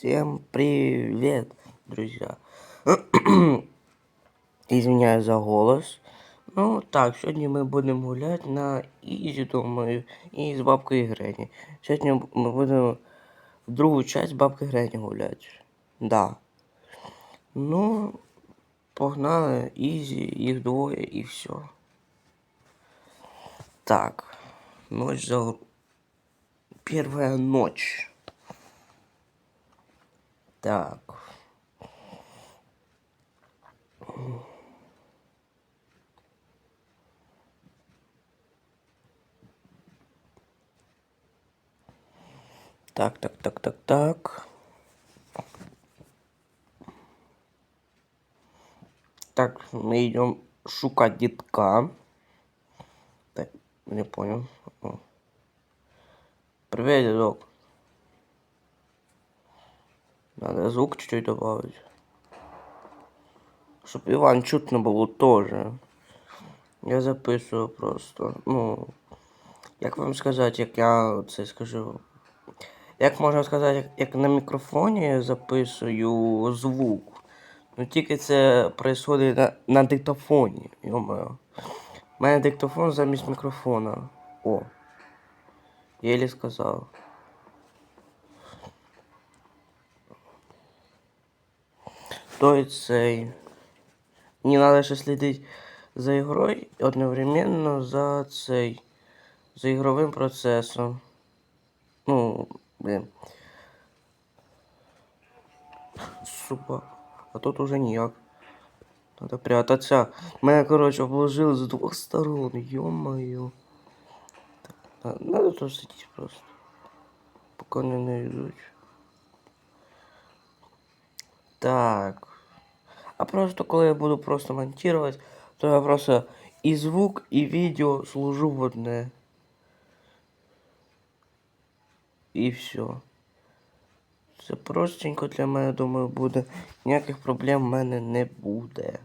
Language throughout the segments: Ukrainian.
Всем привет, друзья. Извиняюсь за голос. Ну так, сьогодні ми будемо гуляти на Ізі, думаю, і з бабкою Грені. Сьогодні ми будемо в другу часть бабки Грені гуляти. Да. Ну, погнали, Ізі, їх двоє і все. Так. Ночь за... Первая ночь. Так. Так, так, так, так, так. Так, мы идем шукать детка. Так, не понял. Привет, дедок. Надо звук чуть-чуть добавить. Щоб Іван чутно було теж. Я записую просто. Ну. Як вам сказати, як я це скажу. Як можна сказати, як, на мікрофоні записую звук. Ну тільки це відбувається на, на диктофоні. Йомаю. У мене диктофон замість мікрофона. О. Єлі сказав. То цей. Мені треба ще слідити за ігрою одновременно за цей. За ігровим процесом. Ну, блин. Супа. А тут уже ніяк. Надо прятаться. Мене, короче, обложили з двох сторон. Ё-моё. Надо тут сидіти просто. Поки не найдуть. Так. А просто коли я буду просто монтувати, то я просто і звук, і відео служу в одне. І все. Це простенько для мене, думаю, буде. Ніяких проблем в мене не буде.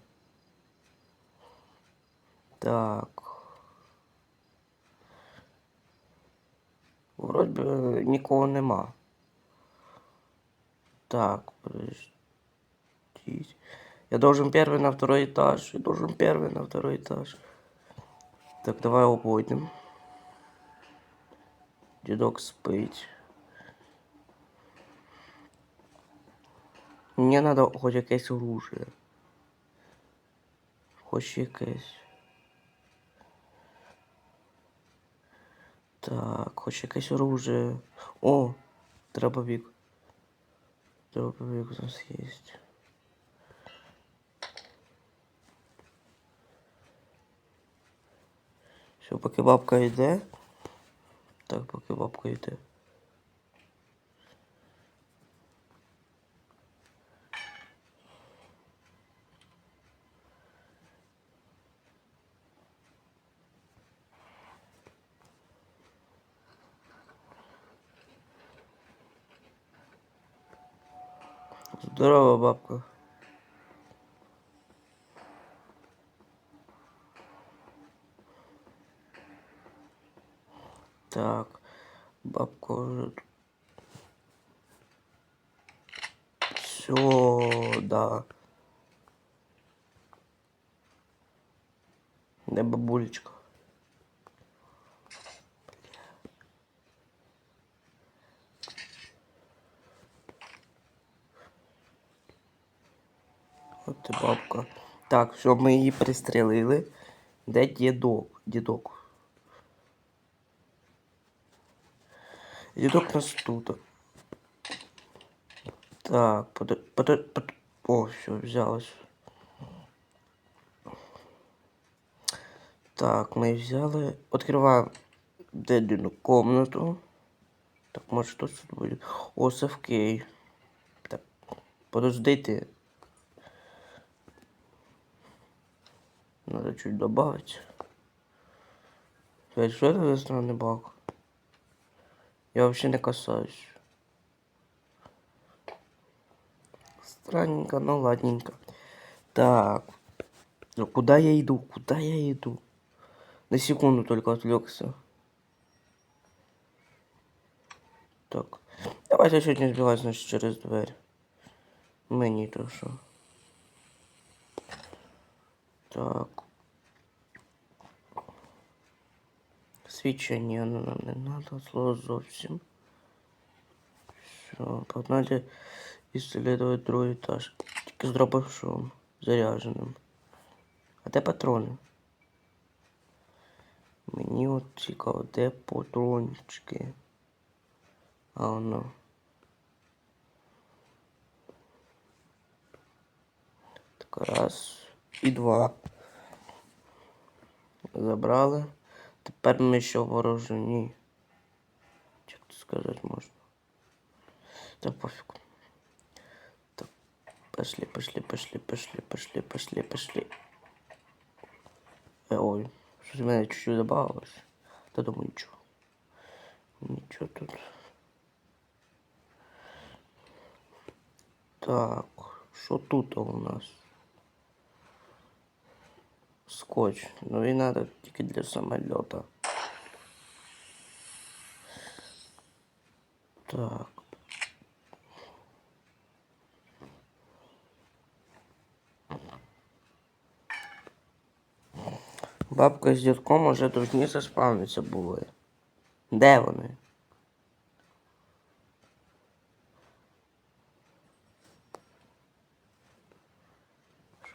Так. Вроді нікого нема. Так, подождите. Я должен первый на второй этаж. Я должен первый на второй этаж. Так, давай обойдем. Дедок спить. Мені надо хоч якесь оружие. Хоч якесь. Так, хоч якесь оружие. О, дробовик. Дробовик у нас есть. Все, поки бабка йде. Так, поки бабка йде. Здорово, бабка. Так, Все, да. Де бабулечка? От ти бабка. Так, все, ми її пристрелили. Де дідок? Дідок. Дідок нас тут. Так, под, под, под... О, все, взялось. Так, ми взяли. Откриваємо дедину комнату. Так, може що тут буде? О, Савкей. Так, подождите. Надо чуть добавить. Что это за странный баг? Я вообще не касаюсь. Странненько, но ладненько. Так. Ну куда я иду? Куда я иду? На секунду только отвлекся. Так. Давайте сьогодні збігати, значить, через двері. Мені то що. Так. Свідчення ну, нам не надо, слово зовсім. Все, погнали исследовать другой этаж. Тільки з дробашом заряженим. А де патрони? Мені от цікаво, де патрончики? А воно. Так, раз і два. Забрали. Тепер ми ще вооружені. Як це сказати можна? Та пофіг. Так, пошли, пошли, пошли, пошли, пошли, пошли, пошли. Е, ой, щось в мене чуть-чуть добавилось. Та думаю, нічого. Нічого тут. Так, що тут у нас? Скотч. Ну і надо тільки для самоліта. Так. Бабка з дідком уже дружні заспавниться були. Де вони?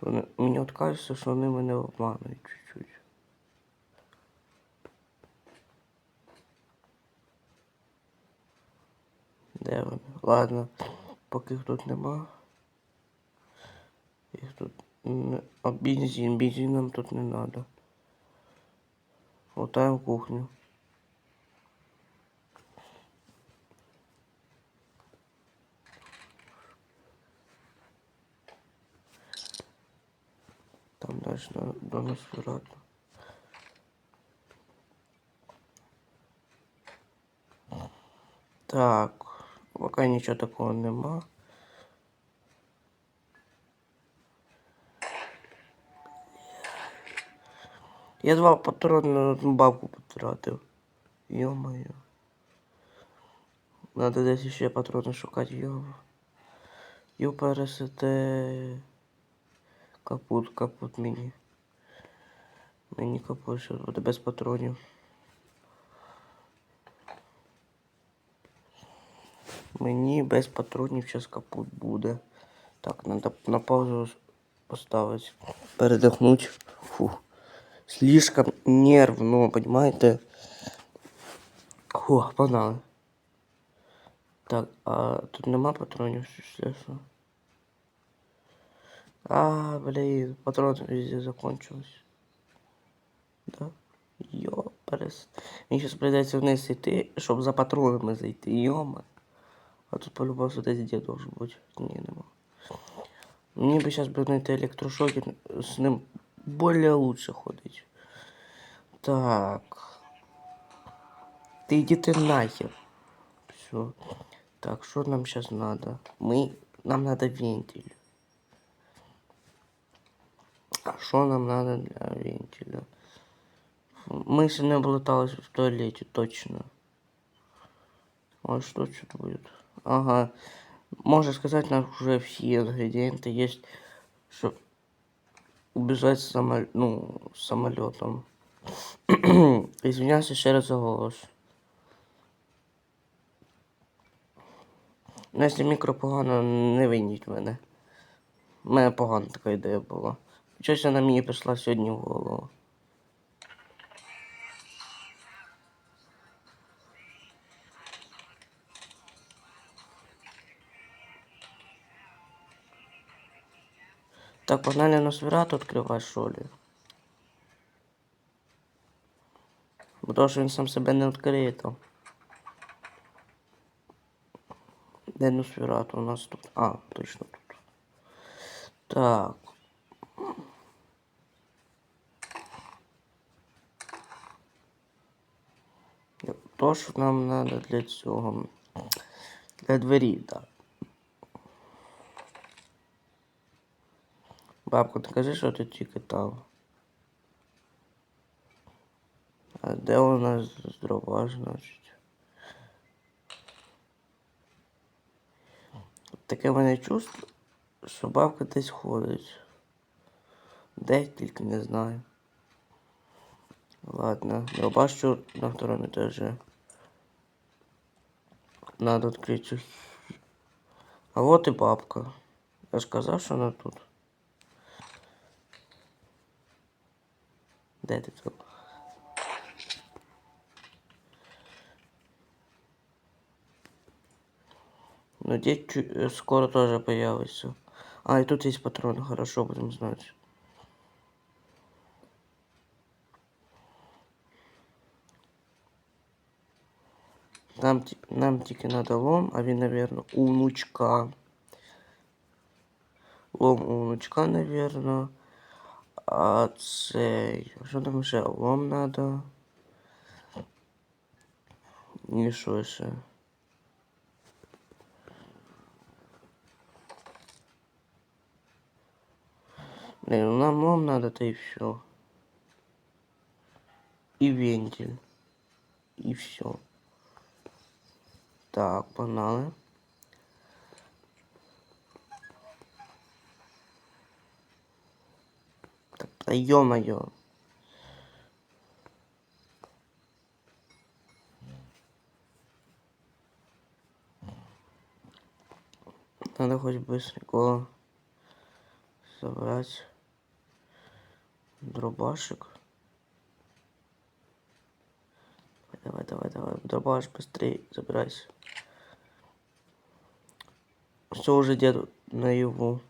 Що. Мені от кажеться, що вони мене обманують чуть-чуть. Де вони? Ладно, поки їх тут нема. Їх тут не... А бензин, бензин нам тут не надо. Лутаем кухню. Дальше до нас вероятно. Так, пока нічого такого нема. Я два патрони на одну бабку потратив. Ё-моё. Надо десь ще патрони шукати, йо. Ю ПРСТ. Капут, капут мені. Мені капут, що буде без патронів. Мені без патронів зараз капут буде. Так, надо на паузу поставити. Передохнути. Фух. Слишком нервно, понимаете? Фух, погнали. Так, а тут нема патронів, що? А, блин, патроны везде закончились. Да? Ёпарес. Мені сейчас придется вниз йти, щоб за патронами зайти. Йома. А тут по-любому десь де должен бути. Ні, нема. Мені би зараз би знайти електрошокер, з ним более лучше ходить. Так. Ты иди ты нахер. Все. Так, что нам сейчас надо? Мы... Нам надо вентиль. А что нам надо для вентиля? Мы еще не облетались в туалете, точно. А что что-то будет? Ага. Можно сказать, у нас уже все ингредиенты есть, чтобы убежать с самол... ну, с самолетом. Извиняюся ще раз за голос. Ну, якщо мікро погано, не виніть мене. У мене погана така ідея була. Щось вона мені прийшла сьогодні в голову. Так, погнали на Носферату відкривати, що ли? Бо то, що він сам себе не відкриє то. Де Носферату у нас тут? А, точно тут. Так. То, що нам треба для цього. Для двері, так. Бабко, ти кажи, що ти тільки там. А де у нас дрова, значить? таке в мене чувство, що бабка десь ходить. Де тільки не знаю. Ладно, я бачу на втором этаже. Надо открыть. А вот и бабка. Я ж казав, що вона тут. Де ти тут? Ну, э, скоро тоже появится. А, и тут есть патроны, хорошо, будем знать. Ті- нам тільки надо лом, а він, наверное, у внучка. Лом у внучка, наверное. А цей. Що там ще? Лом надо. І що ще? Блин, ну нам лом надо, то и все. И вентиль. И все. Так, погнали. Да ё-моё. Надо хоть быстренько собрать дробашек. Давай, давай, давай, дробаш быстрее, забирайся. Все уже деду наяву.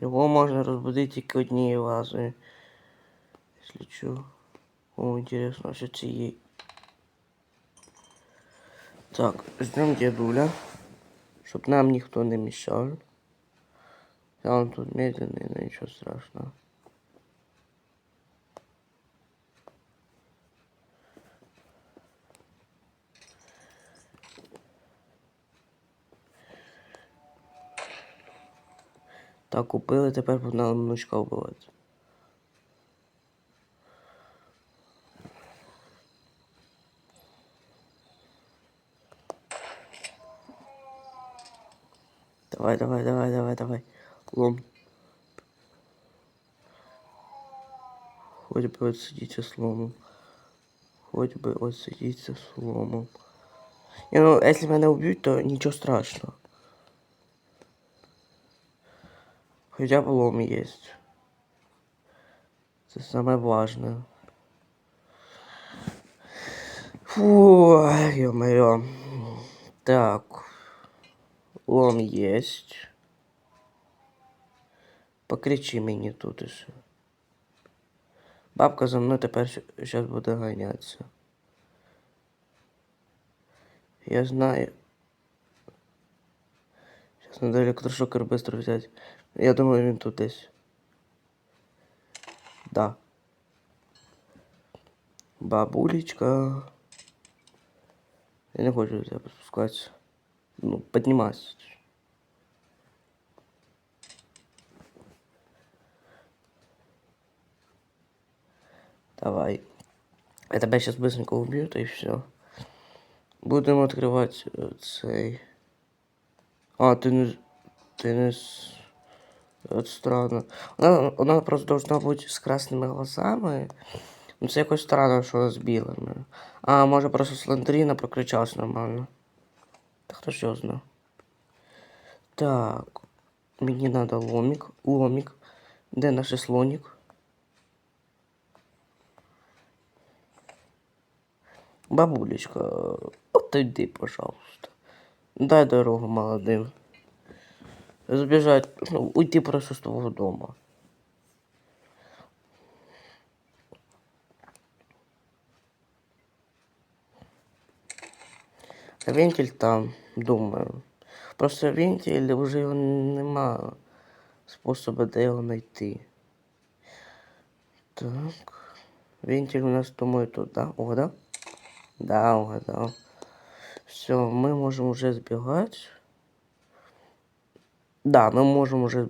Його можна розбудити тільки однією лазою. Якщо що. О, інтересно, що це. Так, ждем дедуля, чтоб нам никто не мешал. Да он тут медленный, но ничего страшного. Так, купили, тепер погнали внучка вбивати. Давай, давай, давай, давай, давай. Лом. Хоть бы отсидіться з ломом. Хоть би отсидіться з ломом. Не, ну, если мене уб'ють, то нічого страшного. Хоча б лом есть. Це саме важне. Фу, ё-моё. Так. Лом есть. Покричи мені тут іще. Бабка за мною тепер зараз буде ганятися. Я знаю. Сейчас надо электрошокер быстро взять. Я думаю, він тут десь. Да. Бабулечка. Я не хочу тебя спускаться. Ну, поднимайся. Давай. Я тебя сейчас быстренько убью, и все. Будемо відкривати е, цей. А, ти не. Ти не. От странно. Вона, вона просто должна бути з красними глазами. Ну це якось странно, що з білими. А, може просто Сландріна прокричалась нормально. Та хто ж його знає. Так. Мені надо ломик. Ломик. Де наш слоник? Бабулечка, отойди, пожалуйста. Дай дорогу молодым. Сбежать, ну, уйти просто с твоего дома. А Вентиль там, думаю. Просто вентиль вже його нема способу, де його знайти. Так. Вентиль у нас, думаю, тут, да? Угадав? Да, угадав. Все, мы можем уже сбегать. Да, мы можем уже.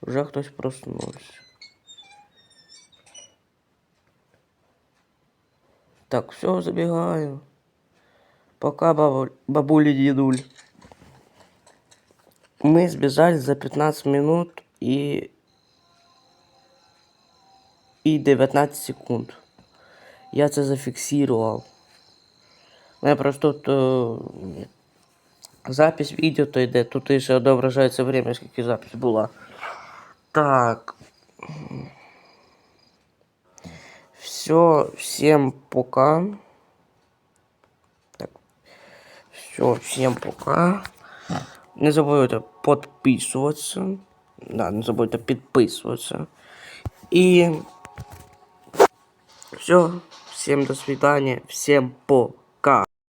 Вже хтось проснувся. Так, все, забегаю. Пока, бабуль, бабуля, дедуль. Мы сбежали за 15 минут и... И 19 секунд. Я це зафіксував. У мене просто тут е, запись відео то йде, тут ще відображається время, скільки запись була. Так. Все, всем пока. Так. Все, всем пока. Не забудьте підписуватися. Да, не забудьте підписуватися. І все, всем до свидания, всем пока.